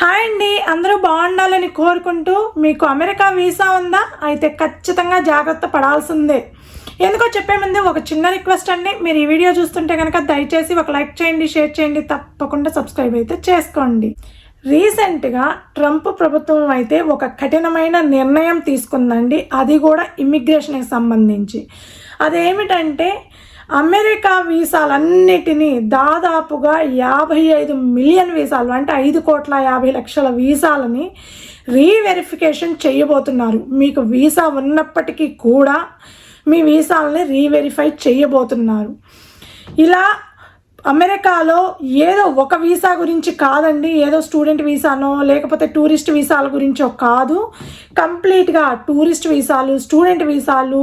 Hi అండి అందరూ బాగుండాలని కోరుకుంటూ మీకు అమెరికా వీసా ఉందా? అయితే ఖచ్చితంగా జాగ్రత్త పడాల్సిందే. ఎందుకో చెప్పే ముందు ఒక చిన్న రిక్వెస్ట్ అండి. మీరు ఈ వీడియో చూస్తుంటే కనుక దయచేసి ఒక లైక్ చేయండి షేర్ చేయండి తప్పకుండా సబ్స్క్రైబ్ అయితే చేసుకోండి. రీసెంట్గా ట్రంప్ ప్రభుత్వం అయితే ఒక కఠినమైన నిర్ణయం తీసుకుందండి. అది కూడా ఇమ్మిగ్రేషన్కి సంబంధించి. అదేమిటంటే అమెరికా వీసాలన్నిటినీ దాదాపుగా యాభై ఐదు మిలియన్ వీసాలు అంటే ఐదు కోట్ల యాభై లక్షల వీసాలని రీవెరిఫికేషన్ చేయబోతున్నారు. మీకు వీసా ఉన్నప్పటికీ కూడా మీ వీసాలని రీవెరిఫై చేయబోతున్నారు. ఇలా అమెరికాలో ఏదో ఒక వీసా గురించి కాదండి. ఏదో స్టూడెంట్ వీసానో లేకపోతే టూరిస్ట్ వీసాల గురించో కాదు. కంప్లీట్గా టూరిస్ట్ వీసాలు స్టూడెంట్ వీసాలు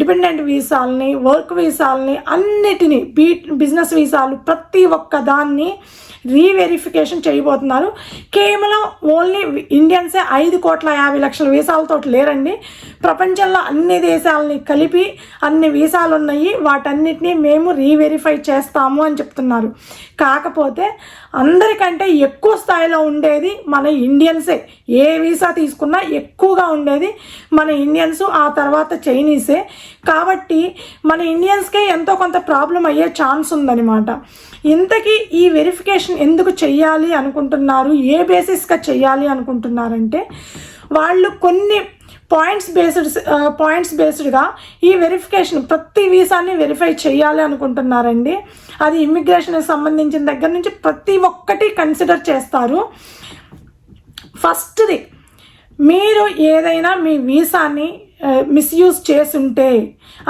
డిపెండెంట్ వీసాలని వర్క్ వీసాలని అన్నిటినీ బీ బిజినెస్ వీసాలు ప్రతి ఒక్క దాన్ని రీవెరిఫికేషన్ చేయబోతున్నారు. కేవలం ఓన్లీ ఇండియన్సే ఐదు కోట్ల యాభై లక్షల వీసాలతో లేరండి. ప్రపంచంలో అన్ని దేశాలని కలిపి అన్ని వీసాలు ఉన్నాయి వాటన్నిటిని మేము రీవెరిఫై చేస్తాము అని చెప్తున్నారు. కాకపోతే అందరికంటే ఎక్కువ స్థాయిలో ఉండేది మన ఇండియన్సే. ఏ వీసా తీసుకున్నా ఎక్కువగా ఉండేది మన ఇండియన్స్ ఆ తర్వాత చైనీసే. కాబట్టి మన ఇండియన్స్కే ఎంతో కొంత ప్రాబ్లం అయ్యే ఛాన్స్ ఉందన్నమాట. ఇంతకీ ఈ వెరిఫికేషన్ ఎందుకు చెయ్యాలి అనుకుంటున్నారు ఏ బేసిస్గా చెయ్యాలి అనుకుంటున్నారంటే వాళ్ళు కొన్ని పాయింట్స్ బేస్డ్ పాయింట్స్ బేస్డ్గా ఈ వెరిఫికేషన్ ప్రతి వీసాని వెరిఫై చేయాలి అనుకుంటున్నారండి. అది ఇమ్మిగ్రేషన్కి సంబంధించిన దగ్గర నుంచి ప్రతి ఒక్కటి కన్సిడర్ చేస్తారు. ఫస్ట్ది మీరు ఏదైనా మీ వీసాని మిస్యూజ్ చేసుంటే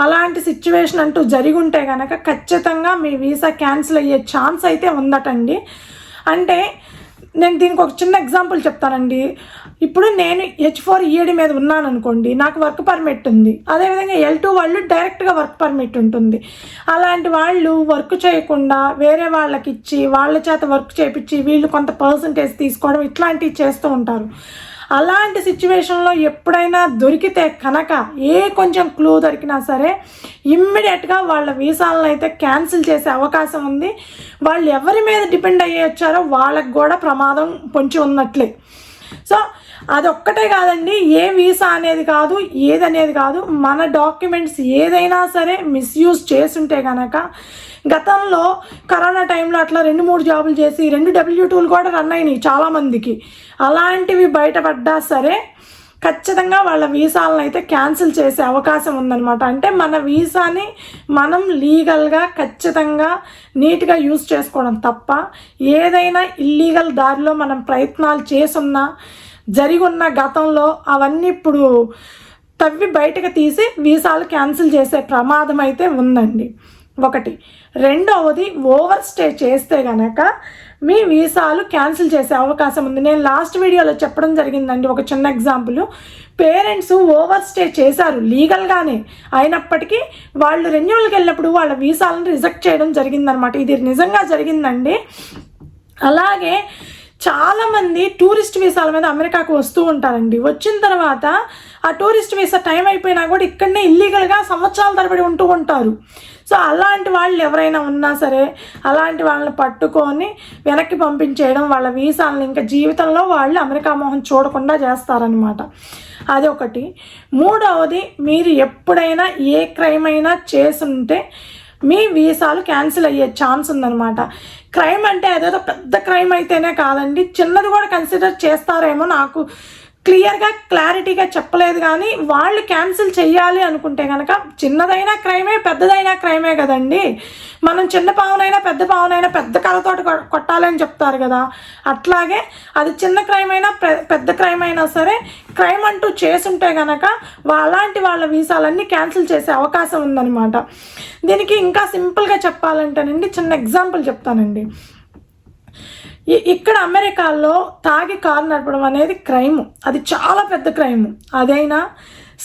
అలాంటి సిచ్యువేషన్ అంటూ జరిగి ఉంటే కనుక ఖచ్చితంగా మీ వీసా క్యాన్సిల్ అయ్యే ఛాన్స్ అయితే ఉందటండి. అంటే నేను దీనికి ఒక చిన్న ఎగ్జాంపుల్ చెప్తానండి. ఇప్పుడు నేను హెచ్ ఫోర్ ఈఏడి మీద ఉన్నాను అనుకోండి నాకు వర్క్ పర్మిట్ ఉంది. అదేవిధంగా ఎల్ టూ వాళ్ళు డైరెక్ట్గా వర్క్ పర్మిట్ ఉంటుంది. అలాంటి వాళ్ళు వర్క్ చేయకుండా వేరే వాళ్ళకి ఇచ్చి వాళ్ళ చేత వర్క్ చేపించి వీళ్ళు కొంత పర్సంటేజ్ తీసుకోవడం ఇట్లాంటివి చేస్తూ ఉంటారు. అలాంటి సిచ్యువేషన్లో ఎప్పుడైనా దొరికితే కనుక ఏ కొంచెం క్లూ దొరికినా సరే ఇమ్మీడియట్గా వాళ్ళ వీసాలను అయితే క్యాన్సిల్ చేసే అవకాశం ఉంది. వాళ్ళు ఎవరి మీద డిపెండ్ అయ్యి వచ్చారో వాళ్ళకు కూడా ప్రమాదం పొంచి ఉన్నట్లే. సో అదొక్కటే కాదండి ఏ వీసా అనేది కాదు ఏదనేది కాదు మన డాక్యుమెంట్స్ ఏదైనా సరే మిస్యూజ్ చేసుంటే కనుక గతంలో కరోనా టైంలో అట్లా రెండు మూడు జాబులు చేసి రెండు డబ్ల్యూ టూలు కూడా రన్ అయినాయి చాలామందికి. అలాంటివి బయటపడ్డా సరే ఖచ్చితంగా వాళ్ళ వీసాలను అయితే క్యాన్సిల్ చేసే అవకాశం ఉందన్నమాట. అంటే మన వీసాని మనం లీగల్గా ఖచ్చితంగా నీట్గా యూజ్ చేసుకోవడం తప్ప ఏదైనా ఇల్లీగల్ దారిలో మనం ప్రయత్నాలు చేసున్నా జరిగి ఉన్న గతంలో అవన్నీ ఇప్పుడు తవ్వి బయటకు తీసి వీసాలు క్యాన్సిల్ చేసే ప్రమాదం అయితే ఉందండి. ఒకటి. రెండవది ఓవర్ స్టే చేస్తే గనక మీ వీసాలు క్యాన్సిల్ చేసే అవకాశం ఉంది. నేను లాస్ట్ వీడియోలో చెప్పడం జరిగిందండి. ఒక చిన్న ఎగ్జాంపుల్. పేరెంట్స్ ఓవర్ స్టే చేశారు లీగల్గానే. అయినప్పటికీ వాళ్ళు రెన్యువల్కి వెళ్ళినప్పుడు వాళ్ళ వీసాలను రిజెక్ట్ చేయడం జరిగిందనమాట ఇది నిజంగా జరిగిందండి. అలాగే చాలామంది టూరిస్ట్ వీసాల మీద అమెరికాకు వస్తూ ఉంటారండి. వచ్చిన తర్వాత ఆ టూరిస్ట్ వీసా టైం అయిపోయినా కూడా ఇక్కడనే ఇల్లీగల్గా సంవత్సరాల తరబడి ఉంటూ ఉంటారు. సో అలాంటి వాళ్ళు ఎవరైనా ఉన్నా సరే అలాంటి వాళ్ళని పట్టుకొని వెనక్కి పంపించేయడం వాళ్ళ వీసాలను ఇంకా జీవితంలో వాళ్ళు అమెరికా మొహం చూడకుండా చేస్తారనమాట అది ఒకటి మూడవది మీరు ఎప్పుడైనా ఏ క్రైమ్ అయినా చేసుంటే మీ వీసాలు క్యాన్సిల్ అయ్యే ఛాన్స్ ఉందన్నమాట. క్రైమ్ అంటే అదేదో పెద్ద క్రైమ్ అయితేనే కాదండి. చిన్నది కూడా కన్సిడర్ చేస్తారేమో నాకు. క్లియర్గా క్లారిటీగా చెప్పలేదు కానీ వాళ్ళు క్యాన్సిల్ చేయాలి అనుకుంటే కనుక చిన్నదైనా క్రైమే పెద్దదైనా క్రైమే కదండి. మనం చిన్న పావునైనా పెద్ద పావునైనా పెద్ద కళతోటి కొట్టాలని చెప్తారు కదా. అట్లాగే అది చిన్న క్రైమ్ అయినా పెద్ద క్రైమ్ అయినా సరే క్రైమ్ అంటూ చేసుంటే కనుక అలాంటి వాళ్ళ వీసాలన్నీ క్యాన్సిల్ చేసే అవకాశం ఉందన్నమాట. దీనికి ఇంకా సింపుల్గా చెప్పాలంటేనండి చిన్న ఎగ్జాంపుల్ చెప్తానండి. ఇక్కడ అమెరికాలో తాగి కారు నడపడం అనేది క్రైమ్ అది చాలా పెద్ద క్రైమ్ అదైనా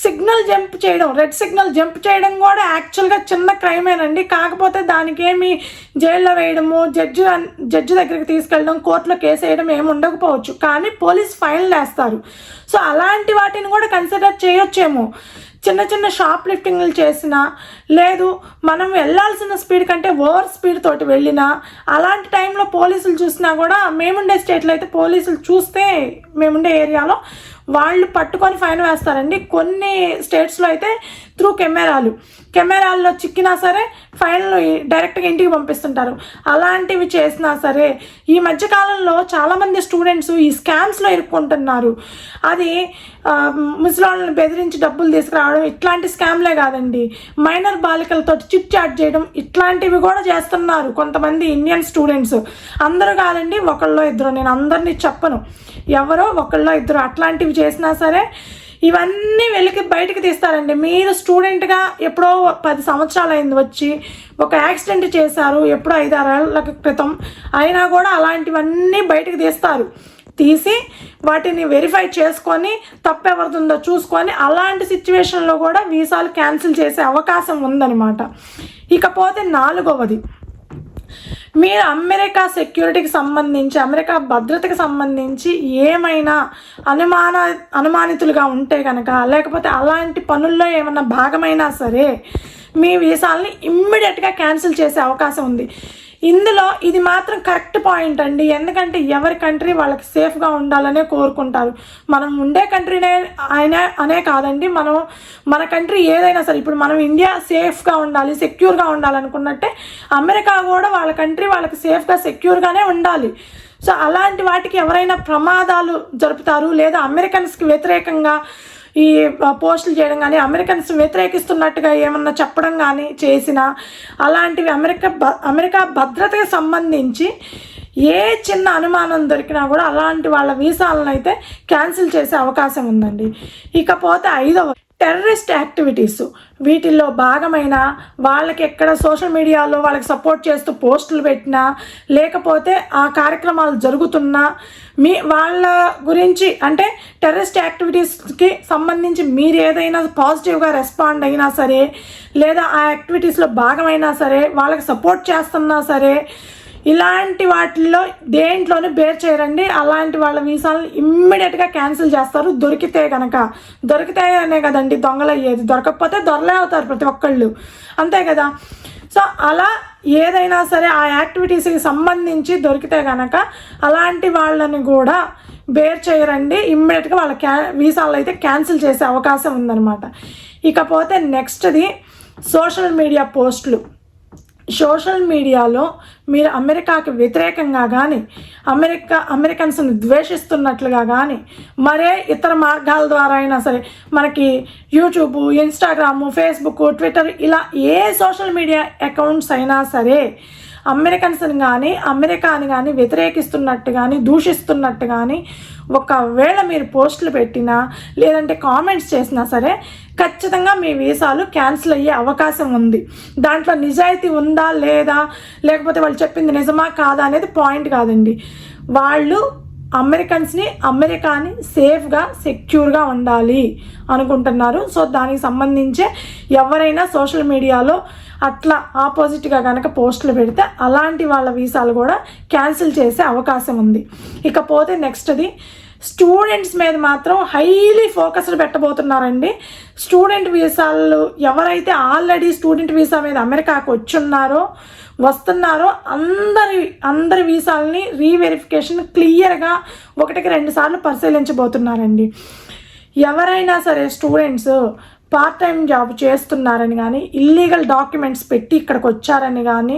సిగ్నల్ జంప్ చేయడం రెడ్ సిగ్నల్ జంప్ చేయడం కూడా యాక్చువల్గా చిన్న క్రైమేనండి కాకపోతే దానికి ఏమి జైల్లో వేయడము జడ్జి జడ్జి దగ్గరికి తీసుకెళ్ళడం కోర్టులో కేసు వేయడం ఏమి ఉండకపోవచ్చు. కానీ పోలీస్ ఫైన్లు వేస్తారు సో అలాంటి వాటిని కూడా కన్సిడర్ చేయొచ్చేమో. చిన్న చిన్న షాప్ లిఫ్టింగ్లు చేసినా లేదు మనం వెళ్ళాల్సిన స్పీడ్ కంటే ఓవర్ స్పీడ్ తోటి వెళ్ళినా అలాంటి టైంలో పోలీసులు చూసినా కూడా మేముండే స్టేట్లో అయితే పోలీసులు చూస్తే మేముండే ఏరియాలో వాళ్ళు పట్టుకొని ఫైన్ వేస్తారండి. కొన్ని స్టేట్స్లో అయితే త్రూ కెమెరాలు. కెమెరాల్లో చిక్కినా సరే ఫైనల్ డైరెక్ట్గా ఇంటికి పంపిస్తుంటారు. అలాంటివి చేసినా సరే ఈ మధ్యకాలంలో చాలామంది స్టూడెంట్స్ ఈ స్కామ్స్లో ఇరుక్కుంటున్నారు. అది ముసలాళ్ళని బెదిరించి డబ్బులు తీసుకురావడం ఇట్లాంటి స్కామ్లే కాదండి. మైనర్ బాలికలతో చిట్ చాట్ చేయడం ఇట్లాంటివి కూడా చేస్తున్నారు కొంతమంది ఇండియన్ స్టూడెంట్స్. అందరూ కాదండి ఒకళ్ళో ఇద్దరు. నేను అందరినీ చెప్పను. ఎవరో ఒకళ్ళో ఇద్దరు. అట్లాంటివి చేసినా సరే ఇవన్నీ వెళ్ళకి బయటకు తీస్తారండి. మీరు స్టూడెంట్గా ఎప్పుడో పది సంవత్సరాలు అయింది వచ్చి ఒక యాక్సిడెంట్ చేశారు ఎప్పుడో ఐదారేళ్ళ క్రితం అయినా కూడా అలాంటివన్నీ బయటకు తీస్తారు. తీసి వాటిని వెరిఫై చేసుకొని తప్పెవరుతుందో చూసుకొని అలాంటి సిచ్యువేషన్లో కూడా వీసాలు క్యాన్సిల్ చేసే అవకాశం ఉందన్నమాట. ఇకపోతే నాలుగవది. మీరు అమెరికా సెక్యూరిటీకి సంబంధించి అమెరికా భద్రతకు సంబంధించి ఏమైనా అనుమాన అనుమానితులుగా ఉంటే కనుక లేకపోతే అలాంటి పనుల్లో ఏమైనా భాగమైనా సరే మీ వీసాలని ఇమ్మీడియట్గా క్యాన్సిల్ చేసే అవకాశం ఉంది. ఇందులో ఇది మాత్రం కరెక్ట్ పాయింట్ అండి. ఎందుకంటే ఎవరి కంట్రీ వాళ్ళకి సేఫ్గా ఉండాలనే కోరుకుంటారు. మనం ఉండే కంట్రీనే ఆయన అనే కాదండి. మనం మన కంట్రీ ఏదైనా సరే ఇప్పుడు మనం ఇండియా సేఫ్గా ఉండాలి సెక్యూర్గా ఉండాలనుకున్నట్టే అమెరికా కూడా వాళ్ళ కంట్రీ వాళ్ళకి సేఫ్గా సెక్యూర్గానే ఉండాలి. సో అలాంటి వాటికి ఎవరైనా ప్రమాదాలు జరుపుతారు లేదా అమెరికన్స్కి వ్యతిరేకంగా ఈ పోస్టులు చేయడం కానీ అమెరికన్స్ వ్యతిరేకిస్తున్నట్టుగా ఏమన్నా చెప్పడం కానీ చేసిన అలాంటివి అమెరికా భ అమెరికా భద్రతకి సంబంధించి ఏ చిన్న అనుమానం దొరికినా కూడా అలాంటి వాళ్ళ వీసాలను అయితే క్యాన్సిల్ చేసే అవకాశం ఉందండి. ఇకపోతే ఐదవ టెర్రరిస్ట్ యాక్టివిటీస్. వీటిల్లో భాగమైన వాళ్ళకి ఎక్కడ సోషల్ మీడియాలో వాళ్ళకి సపోర్ట్ చేస్తూ పోస్టులు పెట్టినా లేకపోతే ఆ కార్యక్రమాలు జరుగుతున్నా మీ వాళ్ళ గురించి అంటే టెర్రరిస్ట్ యాక్టివిటీస్కి సంబంధించి మీరు ఏదైనా పాజిటివ్గా రెస్పాండ్ అయినా సరే లేదా ఆ యాక్టివిటీస్లో భాగమైనా సరే వాళ్ళకి సపోర్ట్ చేస్తున్నా సరే ఇలాంటి వాటిల్లో దేంట్లోనే బేర్ చేయరండి. అలాంటి వాళ్ళ వీసాలను ఇమ్మీడియట్గా క్యాన్సిల్ చేస్తారు. దొరికితే కనుక దొరికితేనే కదండి దొంగలు అయ్యేది దొరకకపోతే దొరలే అవుతారు ప్రతి ఒక్కళ్ళు. అంతే కదా? సో అలా ఏదైనా సరే ఆ యాక్టివిటీస్కి సంబంధించి దొరికితే కనుక అలాంటి వాళ్ళని కూడా బేర్ చేయరండి. ఇమ్మీడియట్గా వాళ్ళ క్యా వీసాలు అయితే క్యాన్సిల్ చేసే అవకాశం ఉందన్నమాట. ఇకపోతే నెక్స్ట్ది సోషల్ మీడియా పోస్టులు సోషల్ మీడియాలో మీరు అమెరికాకి వ్యతిరేకంగా కానీ అమెరికా అమెరికన్స్ని ద్వేషిస్తున్నట్లుగా కానీ మరే ఇతర మార్గాల ద్వారా అయినా సరే మనకి యూట్యూబ్ ఇన్స్టాగ్రాము ఫేస్బుక్ ట్విట్టర్ ఇలా ఏ సోషల్ మీడియా అకౌంట్స్ అయినా సరే అమెరికన్స్ని కానీ అమెరికాని కానీ వ్యతిరేకిస్తున్నట్టు కానీ దూషిస్తున్నట్టు కానీ ఒకవేళ మీరు పోస్టులు పెట్టినా లేదంటే కామెంట్స్ చేసినా సరే ఖచ్చితంగా మీ వీసాలు క్యాన్సిల్ అయ్యే అవకాశం ఉంది. దాంట్లో నిజాయితీ ఉందా లేదా? లేకపోతే వాళ్ళు చెప్పింది నిజమా కాదా అనేది పాయింట్ కాదండి. వాళ్ళు అమెరికన్స్ని అమెరికాని సేఫ్గా సెక్యూర్గా ఉండాలి అనుకుంటున్నారు. సో దానికి సంబంధించే ఎవరైనా సోషల్ మీడియాలో అట్లా ఆపోజిట్గా కనుక పోస్టులు పెడితే అలాంటి వాళ్ళ వీసాలు కూడా క్యాన్సిల్ చేసే అవకాశం ఉంది. ఇకపోతే నెక్స్ట్ది స్టూడెంట్స్ మీద మాత్రం హైలీ ఫోకస్డ్ పెట్టబోతున్నారండి. స్టూడెంట్ వీసాలు ఎవరైతే ఆల్రెడీ స్టూడెంట్ వీసా మీద అమెరికాకు వచ్చున్నారో వస్తున్నారో అందరి అందరి వీసాలని రీవెరిఫికేషన్ క్లియర్గా ఒకటికి రెండు సార్లు పరిశీలించబోతున్నారండి. ఎవరైనా సరే స్టూడెంట్స్ పార్ట్ టైం జాబ్ చేస్తున్నారని కానీ ఇల్లీగల్ డాక్యుమెంట్స్ పెట్టి ఇక్కడికి వచ్చారని కానీ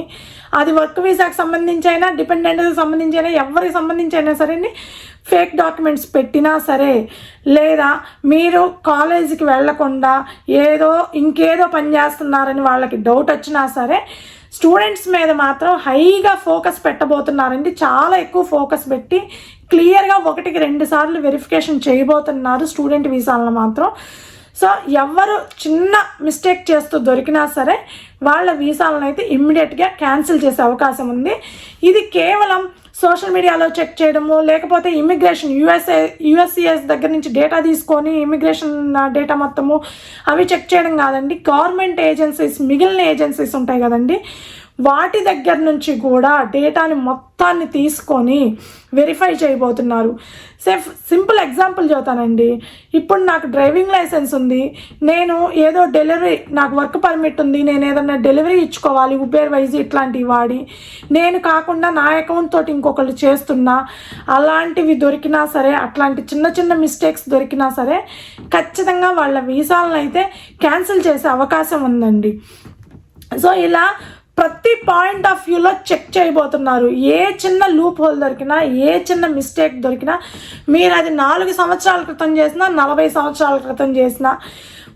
అది వర్క్ వీసాకి సంబంధించి అయినా డిపెండెంట్కి సంబంధించి అయినా ఎవరికి సంబంధించి అయినా సరే ఫేక్ డాక్యుమెంట్స్ పెట్టినా సరే లేదా మీరు కాలేజీకి వెళ్ళకుండా ఏదో ఇంకేదో పని చేస్తున్నారని వాళ్ళకి డౌట్ వచ్చినా సరే స్టూడెంట్స్ మీద మాత్రం హైగా ఫోకస్ పెట్టబోతున్నారండి. చాలా ఎక్కువ ఫోకస్ పెట్టి క్లియర్గా ఒకటికి రెండు సార్లు వెరిఫికేషన్ చేయబోతున్నారు స్టూడెంట్ వీసాలను మాత్రం. సో ఎవరు చిన్న మిస్టేక్ చేస్తూ దొరికినా సరే వాళ్ళ వీసాలను అయితే ఇమ్మీడియట్గా క్యాన్సిల్ చేసే అవకాశం ఉంది. ఇది కేవలం సోషల్ మీడియాలో చెక్ చేయడము లేకపోతే ఇమిగ్రేషన్ యుఎస్ఏ యుఎస్సిఎస్ దగ్గర నుంచి డేటా తీసుకొని ఇమిగ్రేషన్ డేటా మొత్తము అవి చెక్ చేయడం కాదండి. గవర్నమెంట్ ఏజెన్సీస్ మిగిలిన ఏజెన్సీస్ ఉంటాయి కదండి. వాటి దగ్గర నుంచి కూడా డేటాని మొత్తాన్ని తీసుకొని వెరిఫై చేయబోతున్నారు. సేఫ్ సింపుల్ ఎగ్జాంపుల్ చెబుతానండి. ఇప్పుడు నాకు డ్రైవింగ్ లైసెన్స్ ఉంది. నేను ఏదో డెలివరీ నాకు వర్క్ పర్మిట్ ఉంది. నేను ఏదైనా డెలివరీ ఇచ్చుకోవాలి ఉబేర్ వైజ్ ఇట్లాంటివి వాడి. నేను కాకుండా నా అకౌంట్ తోటి ఇంకొకళ్ళు చేస్తున్నా అలాంటివి దొరికినా సరే అట్లాంటి చిన్న చిన్న మిస్టేక్స్ దొరికినా సరే ఖచ్చితంగా వాళ్ళ వీసాలను అయితే క్యాన్సిల్ చేసే అవకాశం ఉందండి. సో ఇలా ప్రతి పాయింట్ ఆఫ్ వ్యూలో చెక్ చేయబోతున్నారు. ఏ చిన్న లూప్ హోల్ దొరికినా ఏ చిన్న మిస్టేక్ దొరికినా మీరు అది నాలుగు సంవత్సరాల క్రితం చేసినా నలభై సంవత్సరాల క్రితం చేసినా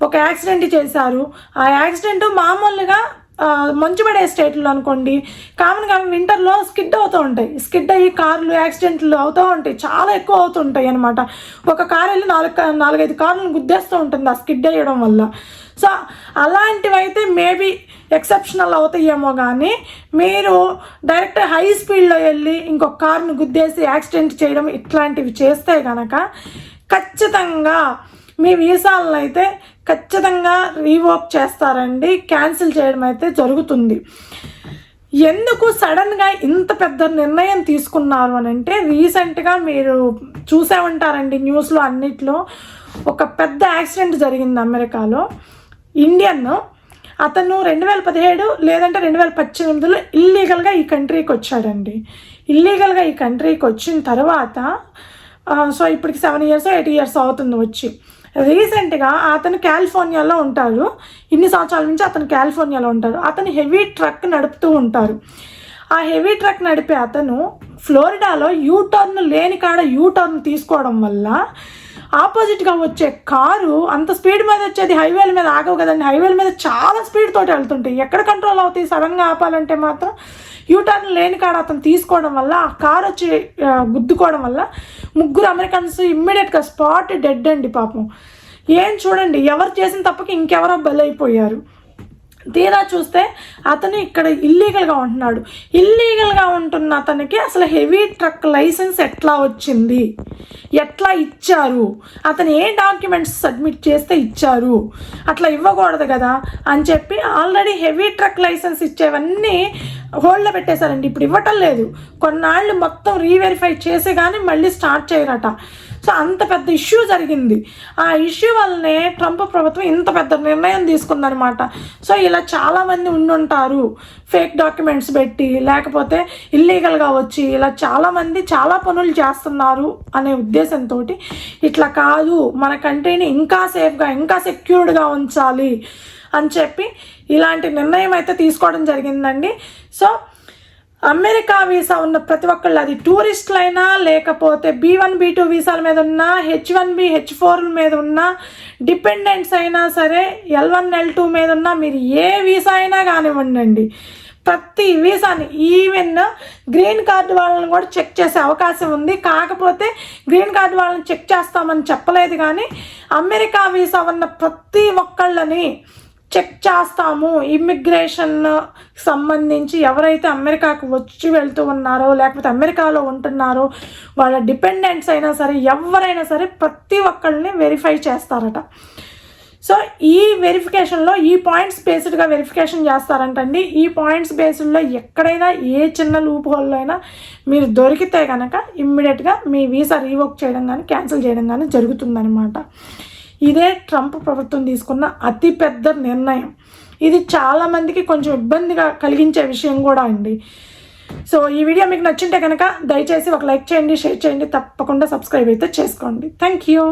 ఒక యాక్సిడెంట్ చేశారు. ఆ యాక్సిడెంట్ మామూలుగా మంచు పడే స్టేట్లో అనుకోండి కామన్గా వింటర్లో స్కిడ్ అవుతూ ఉంటాయి. స్కిడ్ అయ్యి కార్లు యాక్సిడెంట్లు అవుతూ ఉంటాయి. చాలా ఎక్కువ అవుతుంటాయి అనమాట ఒక కారు వెళ్ళి నాలుగు నాలుగైదు కార్లను గుద్దేస్తూ ఉంటుంది ఆ స్కిడ్ అయ్యడం వల్ల. సో అలాంటివైతే మేబీ ఎక్సెప్షనల్ అవుతాయేమో కానీ మీరు డైరెక్ట్ హై స్పీడ్లో వెళ్ళి ఇంకొక కార్ను గుద్దేసి యాక్సిడెంట్ చేయడం ఇట్లాంటివి చేస్తే కనుక ఖచ్చితంగా మీ వీసాలను అయితే ఖచ్చితంగా రీవోక్ చేస్తారండి. క్యాన్సిల్ చేయడం అయితే జరుగుతుంది. ఎందుకు సడన్గా ఇంత పెద్ద నిర్ణయం తీసుకున్నారు అని అంటే రీసెంట్గా మీరు చూసే ఉంటారండి న్యూస్లో అన్నిట్లో. ఒక పెద్ద యాక్సిడెంట్ జరిగింది అమెరికాలో. ఇండియన్ అతను రెండు వేల పదిహేడు లేదంటే రెండు వేల పద్దెనిమిదిలో ఇల్లీగల్గా ఈ కంట్రీకి వచ్చాడండి. ఇల్లీగల్గా ఈ కంట్రీకి వచ్చిన తర్వాత సో ఇప్పటికి సెవెన్ ఇయర్స్ ఎయిట్ ఇయర్స్ అవుతుంది వచ్చి. రీసెంట్గా అతను కాలిఫోర్నియాలో ఉంటారు ఇన్ని సంవత్సరాల నుంచి అతను కాలిఫోర్నియాలో ఉంటారు అతను హెవీ ట్రక్ నడుపుతూ ఉంటారు. ఆ హెవీ ట్రక్ నడిపే అతను ఫ్లోరిడాలో యూ టర్న్ లేని కాడ యూ టర్న్ తీసుకోవడం వల్ల ఆపోజిట్గా వచ్చే కారు అంత స్పీడ్ మీద వచ్చేది హైవేల మీద ఆగవు కదండి. హైవేల మీద చాలా స్పీడ్ తోటి వెళ్తుంటాయి. ఎక్కడ కంట్రోల్ అవుతాయి? సడన్గా ఆపాలంటే మాత్రం యూటర్న్ లేని కాడ అతను తీసుకోవడం వల్ల ఆ కార్ వచ్చి గుద్దుకోవడం వల్ల ముగ్గురు అమెరికన్స్ ఇమ్మీడియట్గా స్పాట్ డెడ్ అండి పాపం. ఏం చూడండి ఎవరు చేసిన తప్పకి ఇంకెవరో బలైపోయారు. తీరా చూస్తే అతను ఇక్కడ ఇల్లీగల్గా ఉంటున్నాడు. ఇల్లీగల్గా ఉంటున్న అతనికి అసలు హెవీ ట్రక్ లైసెన్స్ ఎట్లా వచ్చింది? ఎట్లా ఇచ్చారు? అతను ఏ డాక్యుమెంట్స్ సబ్మిట్ చేస్తే ఇచ్చారు? అట్లా ఇవ్వకూడదు కదా? అని చెప్పి ఆల్రెడీ హెవీ ట్రక్ లైసెన్స్ ఇచ్చేవన్నీ హోల్డ్లో పెట్టేశారండి. ఇప్పుడు ఇవ్వటం లేదు. కొన్నాళ్ళు మొత్తం రీవెరిఫై చేసి కానీ మళ్ళీ స్టార్ట్ చేయరట. సో అంత పెద్ద ఇష్యూ జరిగింది. ఆ ఇష్యూ వల్లనే ట్రంప్ ప్రభుత్వం ఇంత పెద్ద నిర్ణయం తీసుకుందనమాట సో ఇలా చాలామంది ఉండుంటారు. ఫేక్ డాక్యుమెంట్స్ పెట్టి లేకపోతే ఇల్లీగల్గా వచ్చి ఇలా చాలామంది చాలా పనులు చేస్తున్నారు అనే ఉద్దేశంతో ఇట్లా కాదు. మన కంట్రీని ఇంకా సేఫ్గా ఇంకా సెక్యూర్డ్గా ఉంచాలి అని చెప్పి ఇలాంటి నిర్ణయం అయితే తీసుకోవడం జరిగిందండి. సో అమెరికా వీసా ఉన్న ప్రతి ఒక్కళ్ళు అది టూరిస్టులైనా లేకపోతే బీ వన్ బీ టూ వీసాల మీద ఉన్న H one B H four మీద ఉన్న డిపెండెంట్స్ అయినా సరే ఎల్ వన్ ఎల్ టూ మీద ఉన్న మీరు ఏ వీసా అయినా కానివ్వండి ప్రతి వీసాని ఈవెన్ గ్రీన్ కార్డు వాళ్ళని కూడా చెక్ చేసే అవకాశం ఉంది. కాకపోతే గ్రీన్ కార్డు వాళ్ళని చెక్ చేస్తామని చెప్పలేదు కానీ అమెరికా వీసా ఉన్న ప్రతి ఒక్కళ్ళని చెక్ చేస్తాము. ఇమ్మిగ్రేషన్ సంబంధించి ఎవరైతే అమెరికాకు వచ్చి వెళ్తూ ఉన్నారో లేకపోతే అమెరికాలో ఉంటున్నారో వాళ్ళ డిపెండెంట్స్ అయినా సరే ఎవరైనా సరే ప్రతి ఒక్కళ్ళని వెరిఫై చేస్తారట. సో ఈ వెరిఫికేషన్లో ఈ పాయింట్స్ బేస్డ్గా వెరిఫికేషన్ చేస్తారంటండి. ఈ పాయింట్స్ బేస్డ్లో ఎక్కడైనా ఏ చిన్న లూప్ హోల్లో అయినా మీరు దొరికితే కనుక ఇమ్మీడియట్గా మీ వీసా రీవోక్ చేయడం కానీ క్యాన్సిల్ చేయడం కానీ జరుగుతుందన్నమాట. ఇదే ట్రంప్ ప్రభుత్వం తీసుకున్న అతిపెద్ద నిర్ణయం. ఇది చాలామందికి కొంచెం ఇబ్బందిగా కలిగించే విషయం కూడా అండి. సో ఈ వీడియో మీకు నచ్చింటే కనుక దయచేసి ఒక లైక్ చేయండి షేర్ చేయండి తప్పకుండా సబ్స్క్రైబ్ అయితే చేసుకోండి. Thank you.